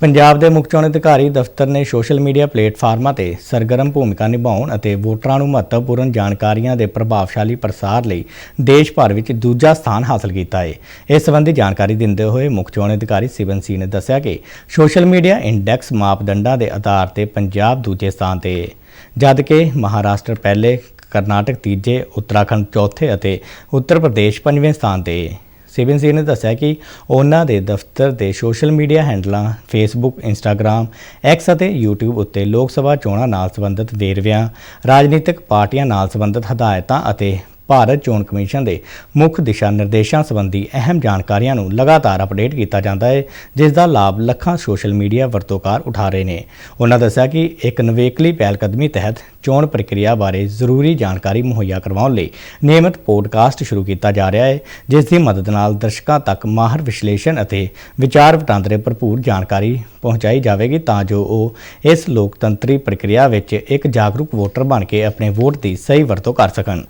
ਪੰਜਾਬ ਦੇ ਮੁੱਖ ਚੋਣ ਅਧਿਕਾਰੀ ਦਫ਼ਤਰ ਨੇ ਸੋਸ਼ਲ ਮੀਡੀਆ ਪਲੇਟਫਾਰਮਾਂ ਤੇ ਸਰਗਰਮ ਭੂਮਿਕਾ ਨਿਭਾਉਣ ਅਤੇ ਵੋਟਰਾਂ ਨੂੰ ਮਹੱਤਵਪੂਰਨ ਜਾਣਕਾਰੀਆਂ ਦੇ ਪ੍ਰਭਾਵਸ਼ਾਲੀ ਪ੍ਰਸਾਰ ਲਈ ਦੇਸ਼ ਭਰ ਵਿੱਚ ਦੂਜਾ ਸਥਾਨ ਹਾਸਲ ਕੀਤਾ ਹੈ ਇਸ ਸੰਬੰਧੀ ਜਾਣਕਾਰੀ ਦਿੰਦੇ ਹੋਏ ਮੁੱਖ ਚੋਣ ਅਧਿਕਾਰੀ ਸਿਵਨ ਸੀ ਨੇ ਦੱਸਿਆ ਕਿ ਸੋਸ਼ਲ ਮੀਡੀਆ ਇੰਡੈਕਸ ਮਾਪਦੰਡਾਂ ਦੇ ਆਧਾਰ ਤੇ ਪੰਜਾਬ ਦੂਜੇ ਸਥਾਨ ਤੇ ਹੈ ਜਦ ਕਿ ਮਹਾਰਾਸ਼ਟਰ ਪਹਿਲੇ, ਕਰਨਾਟਕ ਤੀਜੇ, ਉੱਤਰਾਖੰਡ ਚੌਥੇ ਅਤੇ ਉੱਤਰ ਪ੍ਰਦੇਸ਼ ਪੰਜਵੇਂ ਸਥਾਨ ਤੇ ਹੈ ਸਿਵਨ ਸਿੰਘ ਨੇ ਦੱਸਿਆ ਕਿ ਉਹਨਾਂ ਦੇ ਦਫ਼ਤਰ ਦੇ ਸੋਸ਼ਲ ਮੀਡੀਆ ਹੈਂਡਲਾਂ ਫੇਸਬੁੱਕ ਇੰਸਟਾਗ੍ਰam ਐਕਸ ਅਤੇ YouTube ਉੱਤੇ ਲੋਕ ਸਭਾ ਚੋਣਾਂ ਨਾਲ ਸੰਬੰਧਿਤ ਵੇਰਵਿਆਂ ਰਾਜਨੀਤਿਕ ਪਾਰਟੀਆਂ ਨਾਲ ਸੰਬੰਧਿਤ ਹਦਾਇਤਾਂ ਅਤੇ ਭਾਰਤ ਚੋਣ ਕਮਿਸ਼ਨ ਦੇ ਮੁੱਖ ਦਿਸ਼ਾ ਨਿਰਦੇਸ਼ਾਂ ਸੰਬੰਧੀ ਅਹਿਮ ਜਾਣਕਾਰੀਆਂ ਨੂੰ ਲਗਾਤਾਰ ਅਪਡੇਟ ਕੀਤਾ ਜਾਂਦਾ ਹੈ, ਜਿਸ ਦਾ ਲਾਭ ਲੱਖਾਂ ਸੋਸ਼ਲ ਮੀਡੀਆ ਵਰਤੋਂਕਾਰ ਉਠਾ ਰਹੇ ਨੇ। ਉਹਨਾਂ ਦੱਸਿਆ ਕਿ ਇੱਕ ਨਵੇਕਲੀ ਪਹਿਲਕਦਮੀ ਤਹਿਤ ਚੋਣ ਪ੍ਰਕਿਰਿਆ ਬਾਰੇ ਜ਼ਰੂਰੀ ਜਾਣਕਾਰੀ ਮੁਹੱਈਆ ਕਰਵਾਉਣ ਲਈ ਨਿਯਮਿਤ ਪੋਡਕਾਸਟ ਸ਼ੁਰੂ ਕੀਤਾ ਜਾ ਰਿਹਾ ਹੈ, ਜਿਸ ਦੀ ਮਦਦ ਨਾਲ ਦਰਸ਼ਕਾਂ ਤੱਕ ਮਾਹਰ ਵਿਸ਼ਲੇਸ਼ਣ ਅਤੇ ਵਿਚਾਰ ਵਟਾਂਦਰੇ ਭਰਪੂਰ ਜਾਣਕਾਰੀ ਪਹੁੰਚਾਈ ਜਾਵੇਗੀ ਤਾਂ ਜੋ ਉਹ ਇਸ ਲੋਕਤੰਤਰੀ ਪ੍ਰਕਿਰਿਆ ਵਿੱਚ ਇੱਕ ਜਾਗਰੂਕ ਵੋਟਰ ਬਣ ਕੇ ਆਪਣੇ ਵੋਟ ਦੀ ਸਹੀ ਵਰਤੋਂ ਕਰ ਸਕਣ।